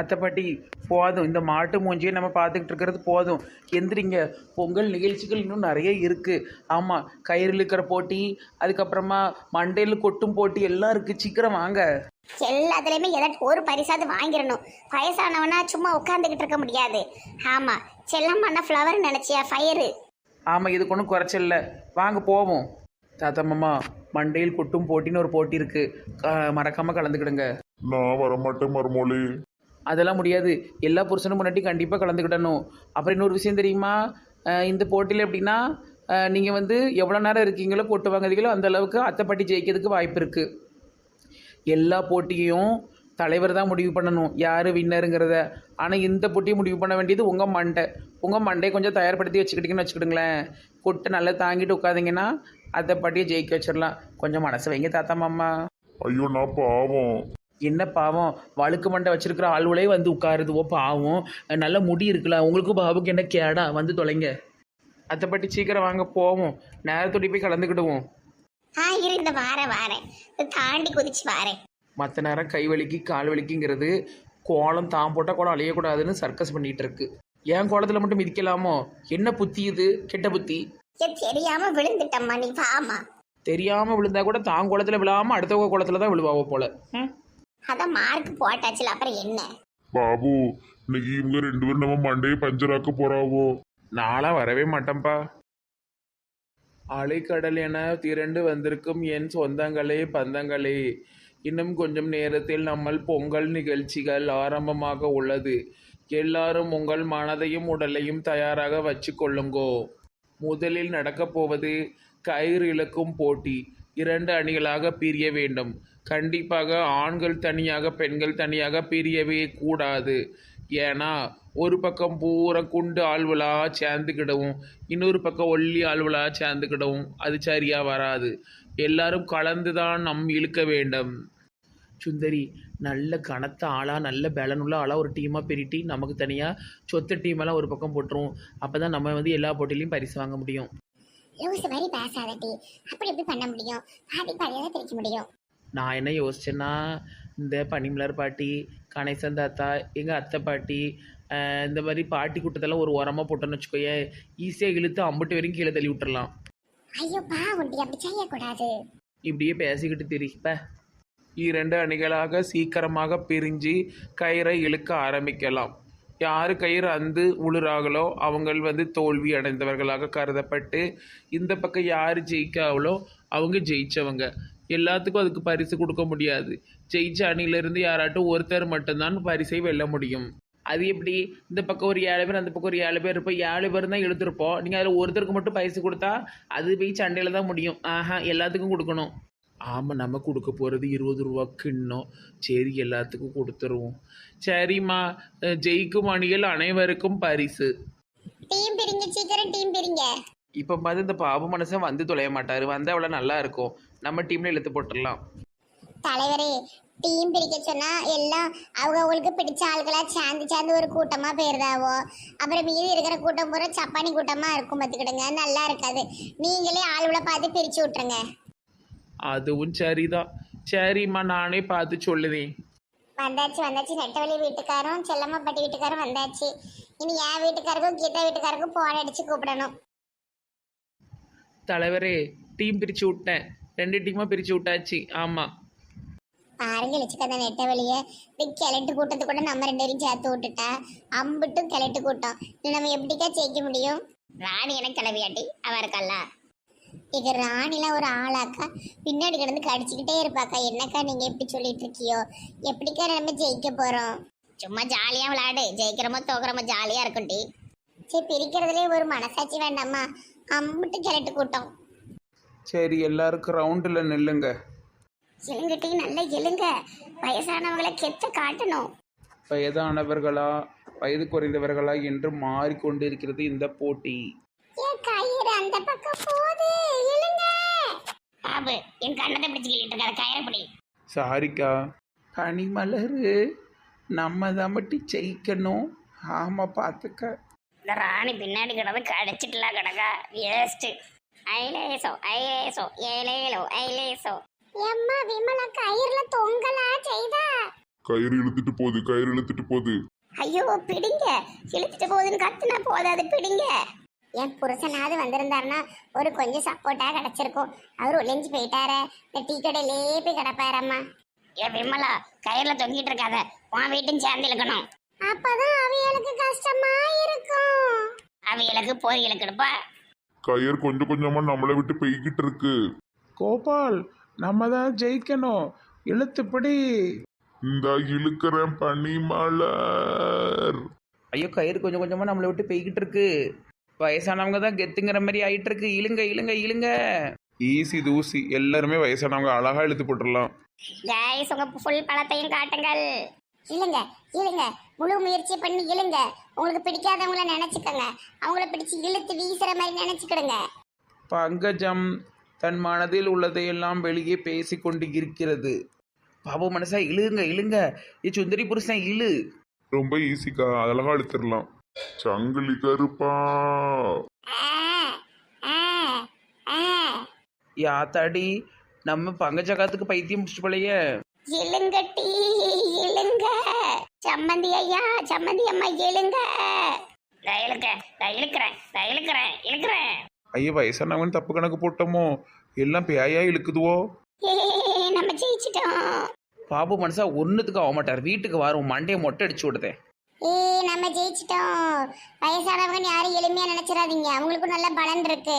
அத்தை பாட்டி போதும். இந்த மாட்டு மூஞ்சியை நம்ம பார்த்துக்கிட்டு இருக்கிறது போதும். எந்திரிங்க. பொங்கல் நிகழ்ச்சிகள் இன்னும் நிறைய இருக்குது ஆமாம் கயிறு இழுக்கிற போட்டி அதுக்கப்புறமா மண்டையில் கொட்டும் போட்டி எல்லாம் இருக்குது சீக்கிரம் வாங்க. எல்லாத்துலேயுமே ஏதாச்சும் ஒரு பரிசாவது வாங்கிடணும். வயசானவனா சும்மா உட்காந்துக்கிட்டு இருக்க முடியாது. ஆமா செல்லம்மாண்ணா ஃப்ளவர் நினைச்சியா? ஃபயரு ஆமாம் இதுக்கு ஒன்றும் குறைச்சல்ல வாங்க போவோம். தாத்தா மாமா மண்டையில் கொட்டும் போட்டின்னு ஒரு போட்டி இருக்குது மறக்காமல் கலந்துக்கிடுங்க. நான் வரமாட்டேன் மருமோளே. அதெல்லாம் முடியாது. எல்லா புருஷனும் முன்னாடி கண்டிப்பாக கலந்துக்கிடணும் அப்புறம் இன்னொரு விஷயம் தெரியுமா? இந்த போட்டியில் எப்படின்னா நீங்கள் வந்து எவ்வளோ நேரம் இருக்கீங்களோ போட்டு வாங்குறீங்களோ அந்த அளவுக்கு அத்தைப்பட்டி ஜெயிக்கிறதுக்கு வாய்ப்பு இருக்குது எல்லா போட்டியையும் தலைவர் தான் முடிவு பண்ணணும். யார் வின்னருங்கிறத ஆனால் இந்த போட்டியை முடிவு பண்ண வேண்டியது உங்கள் மண்டை. உங்கள் மண்டையை கொஞ்சம் தயார்படுத்தி வச்சுக்கிட்டீங்கன்னு வச்சுக்கிடுங்களேன். கொட்டை நல்லா தாங்கிட்டு உட்காந்திங்கன்னா அத்தைப்பட்டியை ஜெயிக்க வச்சிடலாம். கொஞ்சம் மனசு வைங்க தாத்தா மாமா. ஐயோ நான் பாவம். என்ன பாவம்? வழுக்கு மண்டை வச்சிருக்கிற ஆளுகளே வந்து உட்காருது. ஓ பாவம். நல்ல முடி இருக்குல்ல. உங்களுக்கும் பாபுக்கு என்ன கேடா? வந்து தொலைங்க. அத்தைப்பட்டி சீக்கிரம் வாங்க போவோம். நேரத்தோடி போய் கலந்துக்கிடுவோம். ஆ இரு இந்த வாரேன் வாரேன் தாண்டி குதிச்சு வாரேன். மற்ற நேரம் கை வலிக்கு கால் வலிக்குங்கிறது கோலம் தான் போட்டால் கோலம் அழியக்கூடாதுன்னு சர்க்கஸ் பண்ணிட்டு இருக்கு. என் கோலத்தில் மட்டும் மிதிக்கலாமோ? என்ன புத்தி இது? கெட்ட புத்தி. தெரியாம விழுந்துட்டம்மா நீ வாமா. தெரியாமல் விழுந்தா கூட தான் கோலத்தில் விழாமல் அடுத்தவங்க கோலத்தில் தான் விழுவாவோ போல. ம். அதான் மார்க் போட்டாச்சுல அப்புறம் என்ன? பாபு இன்னைக்கு இவங்க ரெண்டு பேரும் நம்ம மண்டையை பஞ்சராக்க போறாவோ? நாளாக வரவே மாட்டேன்ப்பா அலைக்கடல் என திரண்டு வந்திருக்கும் என் சொந்தங்களே பந்தங்களே. இன்னும் கொஞ்சம் நேரத்தில் நம்மள் பொங்கல் நிகழ்ச்சிகள் ஆரம்பமாக உள்ளது. எல்லாரும் உங்கள் மனதையும் உடலையும் தயாராக வச்சு கொள்ளுங்கோ. முதலில் நடக்கப் போவது கயிறு இழுக்கும் போட்டி. இரண்டு அணிகளாக பிரிய வேண்டும். கண்டிப்பாக ஆண்கள் தனியாக பெண்கள் தனியாக பிரியவே கூடாது. ஏன்னா ஒரு பக்கம் பூரா குண்டு ஆள்வலாக சேர்ந்துக்கிடவும் இன்னொரு பக்கம் ஒல்லி ஆள்வலாக சேர்ந்துக்கிடவும் அது சரியாக வராது. எல்லாரும் கலந்து தான் நம் இழுக்க வேண்டும். சுந்தரி நல்ல கனத்த ஆளாக நல்ல பலனுள்ள ஆளாக ஒரு டீமாக பிரிட்டி நமக்கு தனியாக சொத்த டீமெல்லாம் ஒரு பக்கம் போட்டுருவோம் அப்போ தான் நம்ம வந்து எல்லா போட்டிலையும் பரிசு வாங்க முடியும். லூஸ் மாதிரி பேசாதட்டி அப்படி எப்படி பண்ண முடியும்? பாதி பாதியாக பிரிக்க முடியும். நான் என்ன யோசிச்சேன்னா இந்த பனிமலர் பாட்டி கணேசன் தாத்தா எங்கள் அத்தை பாட்டி இந்த மாதிரி பாட்டி கூட்டத்தெல்லாம் ஒரு உரமாக போட்டோன்னு வச்சுக்கோயேன் ஈஸியாக இழுத்து அம்புட்டு வரைக்கும் கீழே தள்ளி விட்டுறலாம். ஐயோ பாவுண்டி அப்படி செய்யக்கூடாது. இப்படியே பேசிக்கிட்டு திரிப்ப இரண்டு அணிகளாக சீக்கிரமாக பிரிஞ்சு கயிறை இழுக்க ஆரம்பிக்கலாம். யார் கயிறு அந்து உளுறாங்களோ அவங்க வந்து தோல்வி அடைந்தவர்களாக கருதப்பட்டு இந்த பக்கம் யார் ஜெயிக்காவளோ அவங்க ஜெயிச்சவங்க. எல்லாத்துக்கும் அதுக்கு பரிசு கொடுக்க முடியாது. ஜெயிச்ச அணியிலிருந்து யாராட்டும் ஒருத்தர் மட்டும்தான் பரிசை வெல்ல முடியும். அது எப்படி? இந்த பக்கம் ஒரு ஏழு பேர் அந்த பக்கம் ஒரு ஏழு பேர் இருப்போம். ஏழு பேர் தான் இழுத்துருப்போம் நீங்கள் அதில் ஒருத்தருக்கு மட்டும் பரிசு கொடுத்தா அது போய் சண்டையில் தான் முடியும். ஆஹா எல்லாத்துக்கும் கொடுக்கணும். ஆமாம் நம்ம கொடுக்க போகிறது இருபது ரூபா கிண்ணம் சரி எல்லாத்துக்கும் கொடுத்துருவோம். சரிம்மா ஜெயிக்கும் அணிகள் அனைவருக்கும் பரிசு. டீம் பிரிங்க சீக்கிரம் டீம் பிரிங்க. இப்போ பார்த்து இந்த பாபு மனுஷன் வந்து தொலைய மாட்டார். வந்தால் அவ்வளோ நல்லா இருக்கும். நம்ம டீமில் இழுத்து போட்டுடலாம். தலைவரே டீம் பிரிக்க சொன்னா எல்லாம் அவங்க அவங்களுக்கு பிடிச்ச ஆளுகளா சேர்ந்து சேர்ந்து ஒரு கூட்டமா போயிருதாவோ அப்புறம் மீதி இருக்கிற கூட்டம் பூரா சப்பானி கூட்டமா இருக்கும் பார்த்துக்கிடுங்க நல்லா இருக்காது. நீங்களே ஆளுகளை பார்த்து பிரிச்சு விட்டுருங்க. அதுவும் சரிதான். சரிம்மா நானே பார்த்து சொல்லுவேன் வந்தாச்சு வந்தாச்சு. நெட்டவழி வீட்டுக்காரும் செல்லம்மாப்பட்டி வீட்டுக்காரும் வந்தாச்சு. இனி என் வீட்டுக்காருக்கும் கீதா வீட்டுக்காருக்கும் போன் அடிச்சு கூப்பிடணும். தலைவரே டீம் பிரித்து விட்டேன். ரெண்டு டீமாக பிரித்து விட்டாச்சு. ஆமாம் பாருங்க லட்சுக்கந்த நெட்ட வழிய இந்த கிழட்டு கூட்டத்து கூட நம்ம ரெண்டு பேரும் சேர்த்து விட்டுட்டா? அம்பிட்டும் கிழட்டு கூட்டம். இது நம்ம எப்படிக்கா ஜெயிக்க முடியும்? ராணி எனக்கு கிளவியாட்டி? அவ இருக்கல்ல இது ராணிலாம் ஒரு ஆளாக்கா. பின்னாடி கிடந்து கடிச்சுக்கிட்டே இருப்பாக்கா. என்னக்கா நீங்க எப்படி சொல்லிட்டு இருக்கியோ? எப்படிக்கா நம்ம ஜெயிக்க போறோம்? சும்மா ஜாலியா விளையாடு. ஜெயிக்கிறோமோ தோக்குறமோ ஜாலியா இருக்கும்டி சரி பிரிக்கிறதுலே ஒரு மனசாட்சி வேண்டாமா? அம்பிட்டு கிழட்டு கூட்டம். சரி எல்லாருக்கும் ரவுண்டில் நில்லுங்க. எழுங்கட்டி நல்லா எழுங்க வயசானவங்களை கெத்த காட்டணும். வயதானவர்களா வயது குறைந்தவர்களா என்று மாறிக்கொண்டிருக்கிறது இந்த போட்டி. என் கயிறு அந்த பக்கம் போகுது. இழுங்க பாபு என் கண்ணத்தை பிடிச்சு கிள்ளிட்டு இருக்காரு கயிறு பிடி. சாரிக்கா. பனிமலரு நம்ம தான் மட்டும் ஜெயிக்கணும். ஆமாம் பார்த்துக்க இந்த ராணி பின்னாடி கிடந்து கடிச்சிட்டுலாம் கிடக்கா. வேஸ்ட் ஐலேசோ ஐலேசோ ஏலேலோ ஐலேசோ. எம்மா விமலா கயிறுல தொங்கலா செய்தா? கயிறு இழுத்துட்டு போகுது கயிறு இழுத்துட்டு போகுது. ஐயோ பிடிங்க. இழுத்துட்டு போகுதுன்னு கத்துனா போதாது பிடிங்க. என் புருஷனாவது வந்திருந்தாருன்னா ஒரு கொஞ்சம் சப்போர்ட்டா கிடைச்சிருக்கும். அவர் ஒளிஞ்சு போயிட்டாரு. இந்த டீ கடையிலே போய் கிடப்பாரம்மா ஏ விமலா கயிறுல தொங்கிட்டு இருக்காத. உன் வீட்டும் சேர்ந்து இழுக்கணும். அப்பதான் அவியலுக்கு கஷ்டமா இருக்கும். அவியலுக்கு பொரியலுக்கு எடுப்பா கயிறு கொஞ்சம் கொஞ்சமா நம்மளை விட்டு பெய்கிட்டு இருக்கு. கோபால் நம்ம தான் ஜெயிக்கணும். இழுத்துப்படி. இந்த இழுக்கிறேன் பனிமலர். ஐயோ கயிறு கொஞ்சம் கொஞ்சமாக நம்மளை விட்டு போய்கிட்டு இருக்கு. வயசானவங்க தான் கெத்துங்கிற மாதிரி ஆயிட்டு இருக்கு. இழுங்க இழுங்க இழுங்க. ஈஸி தூசி எல்லாருமே வயசானவங்க அழகா இழுத்து போட்டுடலாம். கைஸ் உங்க ஃபுல் பழத்தையும் காட்டுங்கள். இழுங்க இழுங்க. முழு முயற்சி பண்ணி இழுங்க. உங்களுக்கு பிடிக்காதவங்கள நினைச்சுக்கோங்க. அவங்கள பிடிச்சு இழுத்து வீசுற மாதிரி நினைச்சுக்கிடுங்க. பங்கஜம் தன் மனதில் உள்ளதையெல்லாம் வெளியே பேசி கொண்டு இருக்கிறது. பாபு மனசா இழுங்க இழுங்க. ஏ சுந்தரி புருஷன் இழு. ரொம்ப ஈஸிக்கா அழகா இழுத்துடலாம் சங்கிலி கருப்பா. ஆ, ஆ, ஆ. யாத்தாடி நம்ம பங்கஜகாத்துக்கு பைத்தியம் முடிச்சு போலையே. இழுங்க டீ இழுங்க சம்மந்தி ஐயா சம்மந்தி அம்மா இழுங்க நான் இழுக்க நான் இழுக்கிறேன் நான் இழுக்கிறேன் இழுக்கிறேன். ஐயோ தப்பு கணக்கு போட்டோமோ? எல்லாம் பேயா இழுக்குதுவோ? ஏ, நம்ம ஜெயிச்சிட்டோம். பாபு மனசா ஒன்றுத்துக்கு ஆக மாட்டார் வீட்டுக்கு வரும் மண்டையை மொட்டை அடிச்சு விடுதேன் ஏ நம்ம ஜெயிச்சிட்டோம். வயசானவங்க யாரும் எளிமையா நினைச்சிடாதீங்க. அவங்களுக்கும் நல்ல பலன் இருக்கு.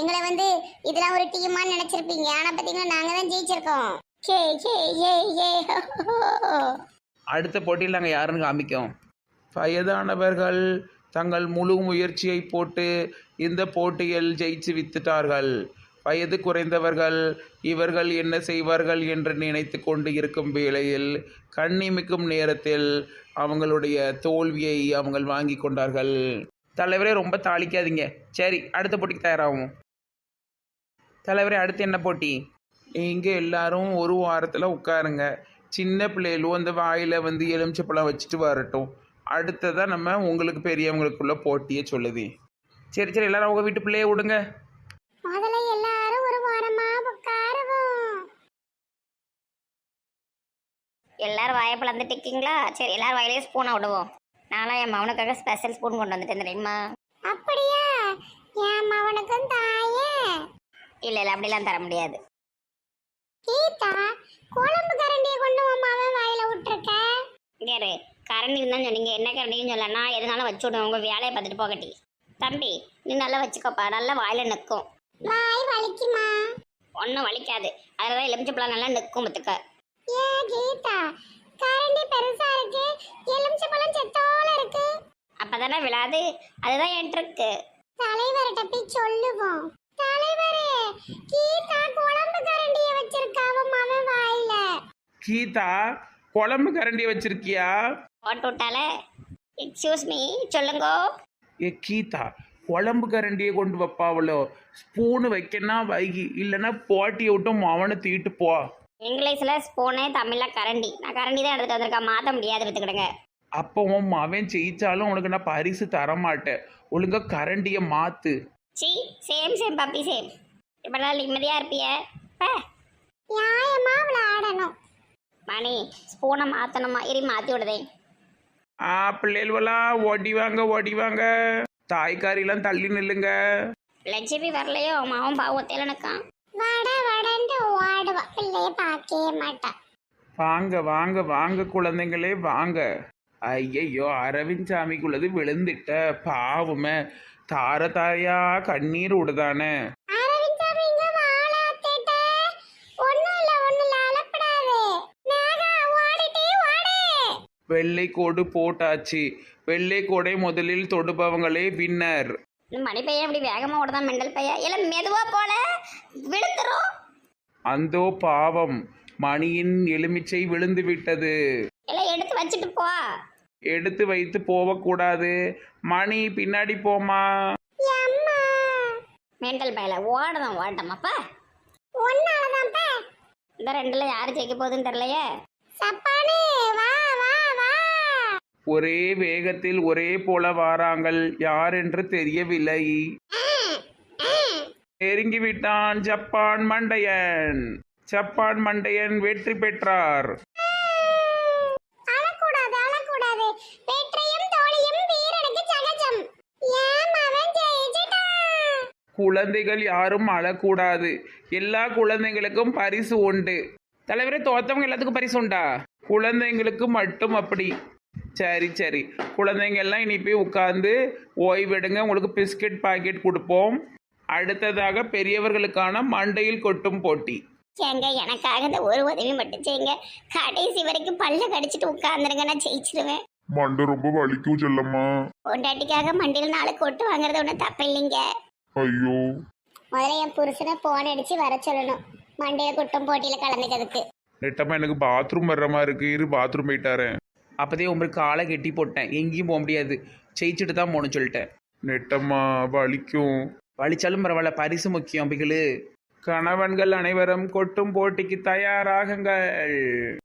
எங்களை வந்து இதெல்லாம் ஒரு டீமா நினைச்சிருப்பீங்க. ஆனா பாத்தீங்கன்னா நாங்க தான் ஜெயிச்சிருக்கோம். ஏ ஏ அடுத்த போட்டியில் நாங்கள் யாருன்னு காமிக்கோம். வயதானவர்கள் தங்கள் முழு முயற்சியை போட்டு இந்த போட்டியில் ஜெயிச்சு வித்துட்டார்கள். வயது குறைந்தவர்கள் இவர்கள் என்ன செய்வார்கள் என்று நினைத்து கொண்டு இருக்கும் வேளையில் கண்ணிமிக்கும் நேரத்தில் அவங்களுடைய தோல்வியை அவங்கள் வாங்கி கொண்டார்கள். தலைவரே ரொம்ப தாளிக்காதீங்க. சரி அடுத்த போட்டிக்கு தயாராகும் தலைவரே அடுத்து என்ன போட்டி? இங்கே எல்லாரும் ஒரு வாரத்தில் உட்காருங்க. சின்ன பிள்ளைகளும் அந்த வாயில் வந்து எலுமிச்சப்பழம் வச்சுட்டு வரட்டும். அடுத்ததான் நம்ம உங்களுக்கு பெரியவங்களுக்குள்ள போட்டியே சொல்லுது. சரி சரி எல்லாரும் உங்கள் வீட்டு பிள்ளைய விடுங்க. முதல்ல எல்லாரும் ஒரு வாரமா உட்காருவோம். எல்லாரும் வாயை இருக்கீங்களா சரி எல்லாரும் வாயிலே ஸ்பூனை விடுவோம். நானும் என் மவனுக்காக ஸ்பெஷல் ஸ்பூன் கொண்டு வந்துட்டேன் தெரியுமா? அப்படியா? என் மவனுக்கும் தாயே. இல்ல இல்ல அப்படிலாம் தர முடியாது. கீதா குழம்பு கரண்டியை கொண்டு உன் மவன் வாயில விட்டுருக்க? கேரு கரண்டி தான் சொன்னீங்க என்ன கரண்டின்னு சொல்லனா எதுனாலும் வச்சு விடுவோம் உங்க வேலையை பார்த்துட்டு போகட்டி. தம்பி நீ நல்லா வச்சுக்கோப்பா நல்லா வாயில நிற்கும் வாய் வலிக்குமா? ஒன்றும் வலிக்காது. தான் எலுமிச்சப்பழம் நல்லா நிற்கும் பத்துக்க ஏ கீதா கரண்டி பெருசா இருக்கு எலுமிச்சப்பழம் செத்தோல இருக்கு. அப்பதானே விழாது? அதுதான் என் ட்ரிக்கு தலைவர்கிட்ட போய் சொல்லுவோம். தலைவரே கீதா குழம்பு கரண்டிய வச்சிருக்காவ மவன் வாயில. கீதா குழம்பு கரண்டியை வச்சிருக்கியா? போட்டு விட்டாலே. எக்ஸ்கியூஸ் மீ சொல்லுங்கோ. ஏ கீதா குழம்பு கரண்டியை கொண்டு வைப்பாவளோ ஸ்பூனு வைக்கனா வைகி இல்லைன்னா போட்டியை விட்டும் அவனை தூக்கிட்டு போ. இங்கிலீஷில் ஸ்பூனு தமிழில் கரண்டி. நான் கரண்டி தான் எடுத்துட்டு வந்திருக்கேன். மாற்ற முடியாது பார்த்துக்கிடுங்க அப்போ உன் அவன் ஜெயிச்சாலும் உனக்கு நான் பரிசு தர மாட்டேன் ஒழுங்கா கரண்டியை மாத்து. சி சேம் சேம் பப்பி சேம் இப்போ நான் நிம்மதியாக இருப்பிய நியாயமா விளையாடணும். மணி ஸ்பூனை மாற்றணுமா இரு மாற்றி விடுதேன். ஆ பிள்ளைகளெல்லாம் ஓடி வாங்க ஓடி வாங்க. தாய்க்காரிலாம் தள்ளி நில்லுங்க. லட்சுமி வரலையோ? மாவும் பாவம் தெலனுக்கான் வட வடன்ட்டு ஓடுவா. பிள்ளைய பார்க்கவே மாட்டா. வாங்க வாங்க வாங்க குழந்தைங்களே வாங்க. ஐயையோ அரவிந்த் சாமிக்குள்ளது விழுந்துட்ட. பாவமே. தார தாரையா கண்ணீர் விடுதானே வெள்ளை கோடு போட்டாச்சு. வெள்ளை கோடை முதலில் தொடுபவங்களே வின்னர். மணி பையன் இப்படி வேகமா ஓடுதான் மெண்டல் பையன். இல்ல மெதுவா போல விழுந்துரும். அந்தோ பாவம் மணியின் எலுமிச்சை விழுந்து விட்டது. இல்ல எடுத்து வச்சுட்டு போ. எடுத்து வைத்து போகக்கூடாது மணி பின்னாடி போமா மெண்டல் பையல ஓடதான் ஓட்டமாப்பா ஒன்னாலதான்ப்பா இந்த ரெண்டுல யாரு ஜெயிக்க போகுதுன்னு தெரியலையே. சப்பானே வா. ஒரே வேகத்தில் ஒரே போல வாராங்கள் யார் என்று தெரியவில்லை. நெருங்கி விட்டான் ஜப்பான் மண்டையன். ஜப்பான் மண்டையன் வெற்றி பெற்றார். குழந்தைகள் யாரும் அழக்கூடாது. எல்லா குழந்தைங்களுக்கும் பரிசு உண்டு. தலைவரே தோத்தவங்க எல்லாத்துக்கும் பரிசு உண்டா? குழந்தைங்களுக்கு மட்டும் அப்படி. சரி சரி. குழந்தைங்க எல்லாம் இனி போய் உட்காந்து ஓய்வெடுங்க. உங்களுக்கு பிஸ்கட் பாக்கெட் கொடுப்போம். அடுத்ததாக பெரியவர்களுக்கான மண்டையில் கொட்டும் போட்டி. ஏங்க எனக்காக இந்த ஒரு உதவி மட்டும் செய்யுங்க. கடைசி வரைக்கும் பல்ல கடிச்சிட்டு உட்காந்துருங்க நான் ஜெயிச்சிருவேன். மண்டை ரொம்ப வலிக்கும் செல்லம்மா. பொண்டாட்டிக்காக மண்டியில் நாலு கொட்டு வாங்குறது ஒன்றும் தப்பு இல்லைங்க ஐயோ. முதல்ல என் புருஷனை போன் அடிச்சு வர சொல்லணும். மண்டையில கொட்டும் போட்டியில கலந்துக்கிறதுக்கு. நெட்டம்மா எனக்கு பாத்ரூம் வர்ற மாதிரி இருக்கு. இரு பாத்ரூம் போயிட்டாரேன் அப்போதே உங்களுக்கு காலை கெட்டி போட்டேன். எங்கேயும் போக முடியாது. ஜெயிச்சுட்டு தான் போகணும்னு சொல்லிட்டேன். நெட்டம்மா வலிக்கும். வலிச்சாலும் பரவாயில்ல பரிசு முக்கியம் பிகளு கணவன்கள் அனைவரும் கொட்டும் போட்டிக்கு தயாராகுங்கள்.